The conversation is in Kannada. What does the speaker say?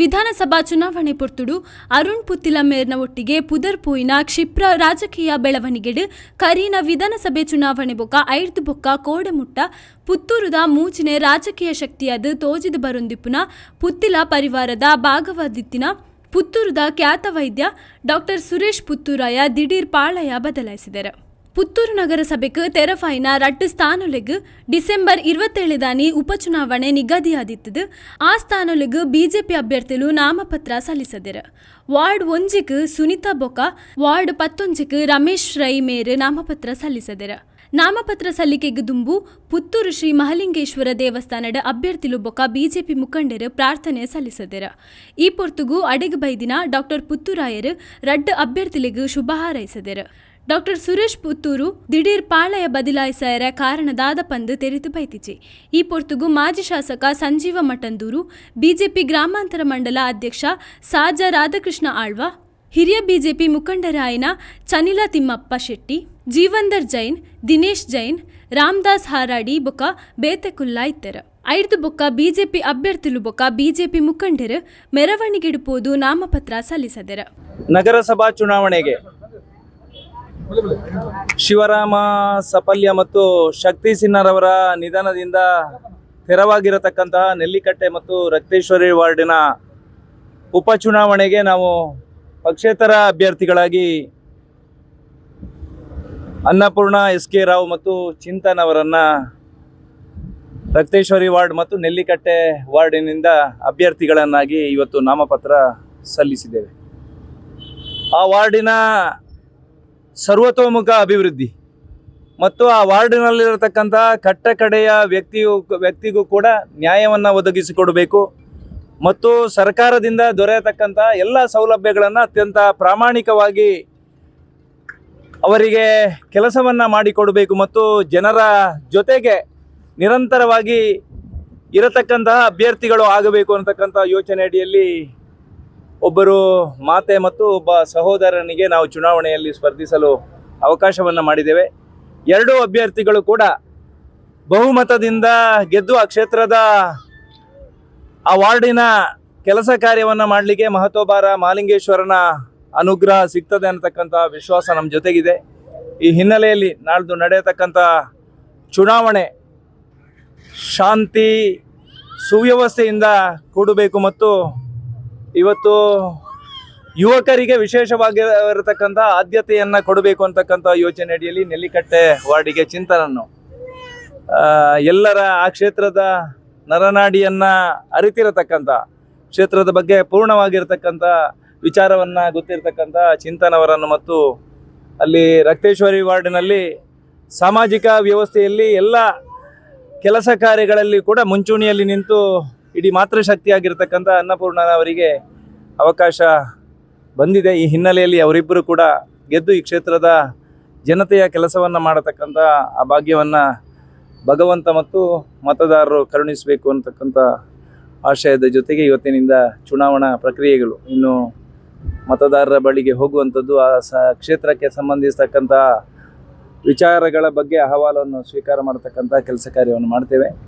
ವಿಧಾನಸಭಾ ಚುನಾವಣೆ ಪೊರ್ತುಡು ಅರುಣ್ ಪುತ್ತಿಲ ಮೇರ್ನ ಒಟ್ಟಿಗೆ ಪುದರ್ ಪೋಯಿನ ಕ್ಷಿಪ್ರ ರಾಜಕೀಯ ಬೆಳವಣಿಗೆಡು ಕರೀನ ವಿಧಾನಸಭೆ ಚುನಾವಣೆ ಬೊಕ್ಕ ಐರ್ದು ಬೊಕ್ಕ ಕೋಡೆಮುಟ್ಟ ಪುತ್ತೂರುದ ಮೂಚಿನೆ ರಾಜಕೀಯ ಶಕ್ತಿಯಾದ ತೋಜಿದ ಬರೊಂದಿಪ್ಪುನ ಪುತ್ತಿಲ ಪರಿವಾರದ ಭಾಗವಾದಿತ್ತಿನ ಪುತ್ತೂರುದ ಖ್ಯಾತ ವೈದ್ಯ ಡಾಕ್ಟರ್ ಸುರೇಶ್ ಪುತ್ತೂರಾಯ ದಿಢೀರ್ ಪಾಳಯ ಬದಲಾಯಿಸಿದರು. ಪುತ್ತೂರು ನಗರಸಭೆಗೆ ತೆರಫೈನ ರಟ್ಟು ಸ್ಥಾನೊಲೆಗೆ ಡಿಸೆಂಬರ್ ಇರುವತ್ತೇಳದಾನಿ ಉಪಚುನಾವಣೆ ನಿಗದಿಯಾದಿತ್ತು ಆ ಸ್ಥಾನೊಲೆಗೆ ಬಿಜೆಪಿ ಅಭ್ಯರ್ಥಿಗಳು ನಾಮಪತ್ರ ಸಲ್ಲಿಸದಿರು. ವಾರ್ಡ್ ಒಂಜಿಗೆ ಸುನಿತಾ ಬೊಕ ವಾರ್ಡ್ ಪತ್ತೊಂಜಿಗೆ ರಮೇಶ್ ರೈ ಮೇರು ನಾಮಪತ್ರ ಸಲ್ಲಿಸದಿರು. ನಾಮಪತ್ರ ಸಲ್ಲಿಕೆಗೆ ದುಂಬು ಪುತ್ತೂರು ಶ್ರೀ ಮಹಲಿಂಗೇಶ್ವರ ದೇವಸ್ಥಾನದ ಅಭ್ಯರ್ಥಿಲು ಬೊಕ ಬಿಜೆಪಿ ಮುಖಂಡರು ಪ್ರಾರ್ಥನೆ ಸಲ್ಲಿಸದಿರ. ಈ ಪೊರ್ತುಗು ಅಡೆಗೆ ಬೈದಿನ ಡಾಕ್ಟರ್ ಪುತ್ತೂರಾಯರು ರಡ್ಡ ಅಭ್ಯರ್ಥಿಲಿಗೆ ಶುಭ ಹಾರೈಸದಿರು. ಡಾಕ್ಟರ್ ಸುರೇಶ್ ಪುತ್ತೂರು ದಿಢೀರ್ ಪಾಳಯ ಬದಲಾಯಿಸಾಯರ ಕಾರಣದಾದ ಪಂದು ತೆರೆದು ಬೈತಿಜೆ ಈ ಪೊರ್ತುಗು ಮಾಜಿ ಶಾಸಕ ಸಂಜೀವ ಮಠಂದೂರು, ಬಿಜೆಪಿ ಗ್ರಾಮಾಂತರ ಮಂಡಲ ಅಧ್ಯಕ್ಷ ಸಾಜ ರಾಧಾಕೃಷ್ಣ ಆಳ್ವ, ಹಿರಿಯ ಬಿಜೆಪಿ ಮುಖಂಡರಾಯನ ಚನಿಲ ತಿಮ್ಮಪ್ಪ ಶೆಟ್ಟಿ, ಜೀವಂದರ್ ಜೈನ್, ದಿನೇಶ್ ಜೈನ್, ರಾಮದಾಸ್ ಹಾರಾಡಿ ಬೊಕ ಬೇತೆಕುಲ್ಲಾ ಇತ್ತರ. ಐದು ಬೊಕ್ಕ ಬಿಜೆಪಿ ಅಭ್ಯರ್ಥಿಲು ಬೊಕ್ಕ ಬಿಜೆಪಿ ಮುಖಂಡರು ಮೆರವಣಿಗೆಡುಪೋದು ನಾಮಪತ್ರ ಸಲ್ಲಿಸಿದರು. ನಗರಸಭಾ ಚುನಾವಣೆಗೆ ಶಿವರಾಮ ಸಪಲ್ಯ ಮತ್ತು ಶಕ್ತಿ ಸಿನ್ನರವರ ನಿಧನದಿಂದ ತೆರವಾಗಿರತಕ್ಕಂತಹ ನೆಲ್ಲಿಕಟ್ಟೆ ಮತ್ತು ರಕ್ತೇಶ್ವರಿ ವಾರ್ಡಿನ ಉಪಚುನಾವಣೆಗೆ ನಾವು ಪಕ್ಷೇತರ ಅಭ್ಯರ್ಥಿಗಳಾಗಿ ಅನ್ನಪೂರ್ಣ ಎಸ್ ಕೆ ರಾವ್ ಮತ್ತು ಚಿಂತನ್ ಅವರನ್ನ ರಕ್ತೇಶ್ವರಿ ವಾರ್ಡ್ ಮತ್ತು ನೆಲ್ಲಿಕಟ್ಟೆ ವಾರ್ಡಿನಿಂದ ಅಭ್ಯರ್ಥಿಗಳನ್ನಾಗಿ ಇವತ್ತು ನಾಮಪತ್ರ ಸಲ್ಲಿಸಿದ್ದೇವೆ. ಆ ವಾರ್ಡಿನ ಸರ್ವತೋಮುಖ ಅಭಿವೃದ್ಧಿ. ಮತ್ತು ಆ ವಾರ್ಡಿನಲ್ಲಿರತಕ್ಕಂಥ ಕಟ್ಟ ಕಡೆಯ ವ್ಯಕ್ತಿಯು ವ್ಯಕ್ತಿಗೂ ಕೂಡ ನ್ಯಾಯವನ್ನು ಒದಗಿಸಿಕೊಡಬೇಕು. ಮತ್ತು ಸರ್ಕಾರದಿಂದ ದೊರೆಯತಕ್ಕಂಥ ಎಲ್ಲ ಸೌಲಭ್ಯಗಳನ್ನು ಅತ್ಯಂತ ಪ್ರಾಮಾಣಿಕವಾಗಿ ಅವರಿಗೆ ಕೆಲಸವನ್ನು ಮಾಡಿಕೊಡಬೇಕು ಮತ್ತು ಜನರ ಜೊತೆಗೆ ನಿರಂತರವಾಗಿ ಇರತಕ್ಕಂತಹ ಅಭ್ಯರ್ಥಿಗಳು ಆಗಬೇಕು ಅಂತಕ್ಕಂಥ ಯೋಚನೆ ಅಡಿಯಲ್ಲಿ ಒಬ್ಬರು ಮಾತೆ ಮತ್ತು ಒಬ್ಬ ಸಹೋದರನಿಗೆ ನಾವು ಚುನಾವಣೆಯಲ್ಲಿ ಸ್ಪರ್ಧಿಸಲು ಅವಕಾಶವನ್ನು ಮಾಡಿದ್ದೇವೆ. ಎರಡೂ ಅಭ್ಯರ್ಥಿಗಳು ಕೂಡ ಬಹುಮತದಿಂದ ಗೆದ್ದು ಆ ಕ್ಷೇತ್ರದ ಆ ವಾರ್ಡಿನ ಕೆಲಸ ಕಾರ್ಯವನ್ನು ಮಾಡಲಿಕ್ಕೆ ಮಹತೋಬಾರ ಮಾಲಿಂಗೇಶ್ವರನ ಅನುಗ್ರಹ ಸಿಗ್ತದೆ ಅನ್ನತಕ್ಕಂಥ ವಿಶ್ವಾಸ ನಮ್ಮ ಜೊತೆಗಿದೆ. ಈ ಹಿನ್ನೆಲೆಯಲ್ಲಿ ನಾಳ್ದು ನಡೆಯತಕ್ಕಂಥ ಚುನಾವಣೆ ಶಾಂತಿ ಸುವ್ಯವಸ್ಥೆಯಿಂದ ಕೂಡಬೇಕು ಮತ್ತು ಇವತ್ತು ಯುವಕರಿಗೆ ವಿಶೇಷವಾಗಿರತಕ್ಕಂಥ ಆದ್ಯತೆಯನ್ನು ಕೊಡಬೇಕು ಅಂತಕ್ಕಂಥ ಯೋಚನೆ ಅಡಿಯಲ್ಲಿ ನೆಲ್ಲಿಕಟ್ಟೆ ವಾರ್ಡಿಗೆ ಚಿಂತನನ್ನು. ಎಲ್ಲರ ಆ ಕ್ಷೇತ್ರದ ನರನಾಡಿಯನ್ನ ಅರಿತಿರತಕ್ಕಂಥ, ಕ್ಷೇತ್ರದ ಬಗ್ಗೆ ಪೂರ್ಣವಾಗಿರ್ತಕ್ಕಂಥ ವಿಚಾರವನ್ನ ಗೊತ್ತಿರತಕ್ಕಂಥ ಚಿಂತನವರನ್ನು ಮತ್ತು ಅಲ್ಲಿ ರಕ್ತೇಶ್ವರಿ ವಾರ್ಡಿನಲ್ಲಿ ಸಾಮಾಜಿಕ ವ್ಯವಸ್ಥೆಯಲ್ಲಿ ಎಲ್ಲ ಕೆಲಸ ಕಾರ್ಯಗಳಲ್ಲಿ ಕೂಡ ಮುಂಚೂಣಿಯಲ್ಲಿ ನಿಂತು ಇಡೀ ಮಾತೃಶಕ್ತಿಯಾಗಿರ್ತಕ್ಕಂಥ ಅನ್ನಪೂರ್ಣನವರಿಗೆ ಅವಕಾಶ ಬಂದಿದೆ. ಈ ಹಿನ್ನೆಲೆಯಲ್ಲಿ ಅವರಿಬ್ಬರು ಕೂಡ ಗೆದ್ದು ಈ ಕ್ಷೇತ್ರದ ಜನತೆಯ ಕೆಲಸವನ್ನು ಮಾಡತಕ್ಕಂಥ ಆ ಭಾಗ್ಯವನ್ನು ಭಗವಂತ ಮತ್ತು ಮತದಾರರು ಕರುಣಿಸಬೇಕು ಅಂತಕ್ಕಂಥ ಆಶಯದ ಜೊತೆಗೆ ಇವತ್ತಿನಿಂದ ಚುನಾವಣಾ ಪ್ರಕ್ರಿಯೆಗಳು. ಇನ್ನು ಮತದಾರರ ಬಳಿಗೆ ಹೋಗುವಂಥದ್ದು ಆ ಸ ಕ್ಷೇತ್ರಕ್ಕೆ ಸಂಬಂಧಿಸತಕ್ಕಂಥ ವಿಚಾರಗಳ ಬಗ್ಗೆ ಅಹವಾಲನ್ನು ಸ್ವೀಕಾರ ಮಾಡತಕ್ಕಂಥ ಕೆಲಸ ಕಾರ್ಯವನ್ನು ಮಾಡ್ತೇವೆ.